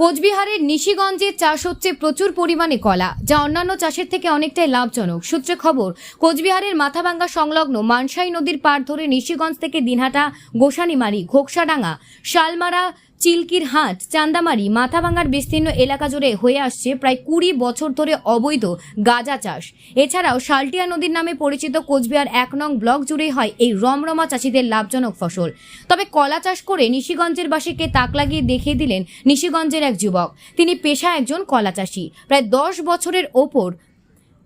কোচবিহারের নিশিগঞ্জে চাষ হচ্ছে প্রচুর পরিমাণে কলা, যা অন্যান্য চাষের থেকে অনেকটাই লাভজনক। সূত্রে খবর, কোচবিহারের মাথাভাঙ্গা সংলগ্ন মানসাই নদীর পার ধরে নিশিগঞ্জ থেকে দিনহাটা, গোসানিমারি, ঘোকসাডাঙ্গা, শালমারা চিলকির হাট, চান্দামারি, মাথাভাঙ্গার বিস্তীর্ণ এলাকা জুড়ে হয়ে আসছে প্রায় কুড়ি বছর ধরে অবৈধ গাঁজা চাষ। এছাড়াও শালটিয়া নদীর নামে পরিচিত কোচবিহার এক নং ব্লক জুড়েই হয় এই রমরমা চাষিদের লাভজনক ফসল। তবে কলা চাষ করে নিশিগঞ্জের বাসীকে তাক লাগিয়ে দেখিয়ে দিলেন নিশিগঞ্জের এক যুবক। তিনি পেশা একজন কলা চাষি। প্রায় দশ বছরের ওপর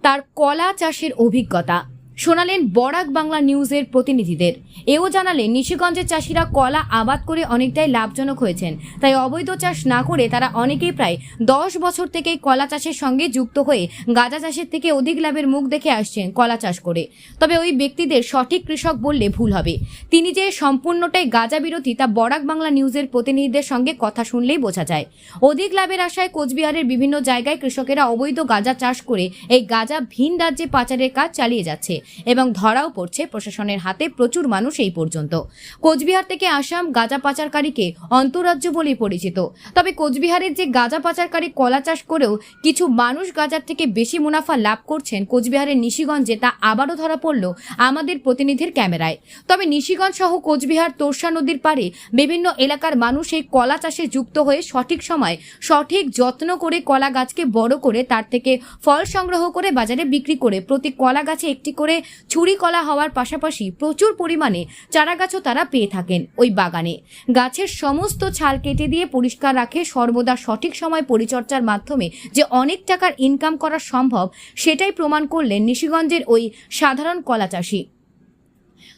তার কলা চাষের অভিজ্ঞতা। শোনালেন বরাক বাংলা নিউজের প্রতিনিধিদের। এও জানালেন, নিশিগঞ্জের চাষিরা কলা আবাদ করে অনেকটাই লাভজনক হয়েছেন। তাই অবৈধ চাষ না করে তারা অনেকেই প্রায় দশ বছর থেকেই কলা চাষের সঙ্গে যুক্ত হয়ে গাঁজা চাষের থেকে অধিক লাভের মুখ দেখে আসছেন কলা চাষ করে। তবে ওই ব্যক্তিদের সঠিক কৃষক বললে ভুল হবে। তিনি যে সম্পূর্ণটাই গাঁজা বিরোধী তা বরাক বাংলা নিউজের প্রতিনিধিদের সঙ্গে কথা শুনলেই বোঝা যায়। অধিক লাভের আশায় কোচবিহারের বিভিন্ন জায়গায় কৃষকেরা অবৈধ গাঁজা চাষ করে এই গাঁজা ভিন রাজ্যে পাচারের কাজ চালিয়ে যাচ্ছে। এবং ধরাও পড়ছে প্রশাসনের হাতে প্রচুর মানুষ এই পর্যন্ত। কোচবিহার থেকে আসাম গাঁজা পাচারকারীকে অন্তরাজ্য বলেই পরিচিত। তবে কোচবিহারের যে গাঁজা পাচারকারী কলা চাষ করেও কিছু মানুষ গাজার থেকে বেশি মুনাফা লাভ করছেন কোচবিহারের নিশিগঞ্জে তা আবারও ধরা পড়ল আমাদের প্রতিনিধির ক্যামেরায়। তবে নিশিগঞ্জ সহ কোচবিহার তোরসা নদীর পাড়ে বিভিন্ন এলাকার মানুষ এই কলা চাষে যুক্ত হয়ে সঠিক সময় সঠিক যত্ন করে কলা গাছকে বড় করে তার থেকে ফল সংগ্রহ করে বাজারে বিক্রি করে প্রতি কলা গাছে একটি করে ছুরি কলা হওয়ার পাশাপাশি প্রচুর পরিমাণে চারাগাছও তারা পেয়ে থাকেন ওই বাগানে। গাছের সমস্ত ছাল কেটে দিয়ে পরিষ্কার রাখে সর্বদা সঠিক সময় পরিচর্যার মাধ্যমে যে অনেক টাকার ইনকাম করা সম্ভব, সেটাই প্রমাণ করলেন নিশিগঞ্জের ওই সাধারণ কলা চাষি।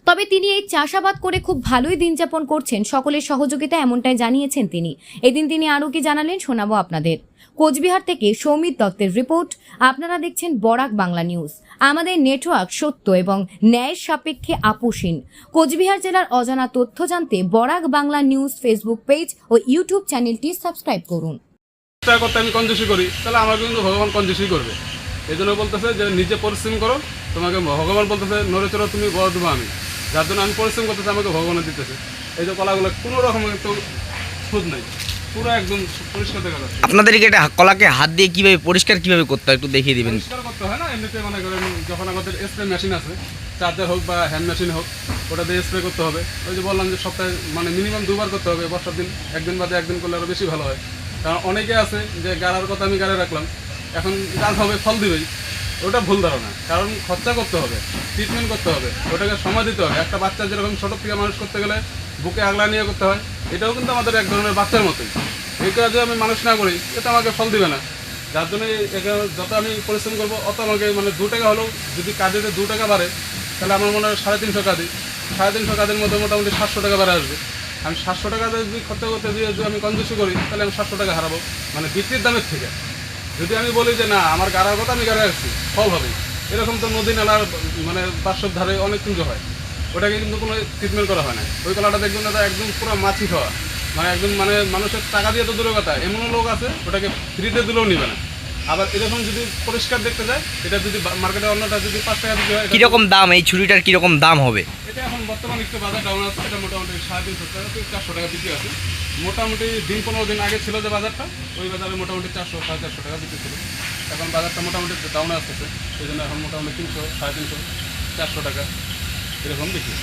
তবে তিনি এই চাষাবাদ করে খুব ভালোই দিন যাপন করছেন। সকলের সহযোগিতা এমনটাই জানিয়েছেন তিনি। এদিন তিনি আরও কি জানালেন শোনাবো আপনাদের। কোচবিহার থেকে সৌমিত দত্তের রিপোর্ট। আপনারা দেখছেন বরাক বাংলা নিউজ। আমাদের নেটওয়ার্ক সত্য এবং ন্যায়ের সাপেক্ষে আপোষহীন। কোচবিহার জেলার অজানা তথ্য জানতে Barak Bangla news Facebook page ও ইউটিউব চ্যানেলটি সাবস্ক্রাইব করুন। করতে আমি কঞ্জুসি করি, তাহলে আমাকে কিন্তু ভগবান কঞ্জুসি করবে। এই জন্য বলতেছে যে নিজে পরিশ্রম করো তোমাকে ভগবান বলতেছে নড়ে চড়ো তুমি বড় দেবো আমি যার জন্য আমি পরিশ্রম করতেছি আমাকে ভগবান দিতেছে। এই যে কলাগুলো কোনো রকম একটু সুদ নাই। পুরো একদম পরিষ্কার দেখা যাচ্ছে। আপনাদেরকে এটা কলাকে হাত দিয়ে কীভাবে পরিষ্কার কীভাবে করতে হয় একটু দেখিয়ে দিবেন? পরিষ্কার করতে হয় না এমনিতে মনে করেন যখন আমাদের স্প্রে মেশিন আছে চার্জার হোক বা হ্যান্ড মেশিন হোক ওটা দিয়ে স্প্রে করতে হবে। ওই যে বললাম যে সপ্তাহে মানে মিনিমাম দুবার করতে হবে বর্ষার দিন একদিন বাদে একদিন করলে আরও বেশি ভালো হয়। কারণ অনেকে আছে যে গাড়ার কথা আমি গাড়ে রাখলাম এখন গাছ হবে ফল দিবেই। ওটা ভুল ধারণা। কারণ খরচা করতে হবে ট্রিটমেন্ট করতে হবে, ওটাকে সময় দিতে হবে। একটা বাচ্চা যেরকম ছোটো থেকে মানুষ করতে গেলে বুকে আগলা নিয়ে করতে হয়, এটাও কিন্তু আমাদের এক ধরনের বাচ্চার মতোই। এই কাজে আমি মানুষ না করি, এটা আমাকে ফল দিবে না। যার জন্য যত আমি পরিশ্রম করব, অত আমাকে মানে দু টাকা হলেও যদি কাজেতে দু টাকা বাড়ে, তাহলে আমার মনে হয় সাড়ে তিনশো কাজে সাড়ে তিনশো কাজের মধ্যে মোটামুটি সাতশো টাকা বাড়ে আসবে। আমি সাতশো টাকা যদি খরচা করতে দিয়ে যদি আমি কঞ্জুসি করি, তাহলে আমি সাতশো টাকা হারাবো মানে বিক্রির দামের থেকে। যদি আমি বলি যে না, আমার গাড়ার কথা আমি গাড়ে আসছি, ফল হবে। এরকম তো নদী নালার মানে পার্শ্বর ধারে অনেক কিন্তু হয়। ওটাকে কিন্তু কোনো ট্রিটমেন্ট করা হয় না। ওই কলাটা দেখবেন দাদা একদম পুরো মাছি খাওয়া। মানে একদম মানে মানুষের টাকা দিয়ে তো দূরের কথা এমনও লোক আছে, ওটাকে ফ্রিতে দিলেও নিবে না। আবার এরকম যদি পরিষ্কার দেখতে যায় এটা যদি মার্কেটে অন্যটা যদি পাঁচ টাকা দিতে হয় কীরকম দাম? এই ছুরিটার কীরকম দাম হবে? এটা এখন বর্তমানে একটু বাজার ডাউন আছে এটা মোটামুটি সাড়ে তিনশো টাকা থেকে চারশো টাকা বিক্রি আছে। মোটামুটি দিন পনেরো দিন আগে ছিল যে বাজারটা ওই বাজারে মোটামুটি চারশো সাড়ে চারশো টাকা বিক্রি ছিল। এখন বাজারটা মোটামুটি ডাউনে আসতেছে সেই জন্য এখন মোটামুটি তিনশো সাড়ে তিনশো চারশো টাকা এরকম বিক্রি।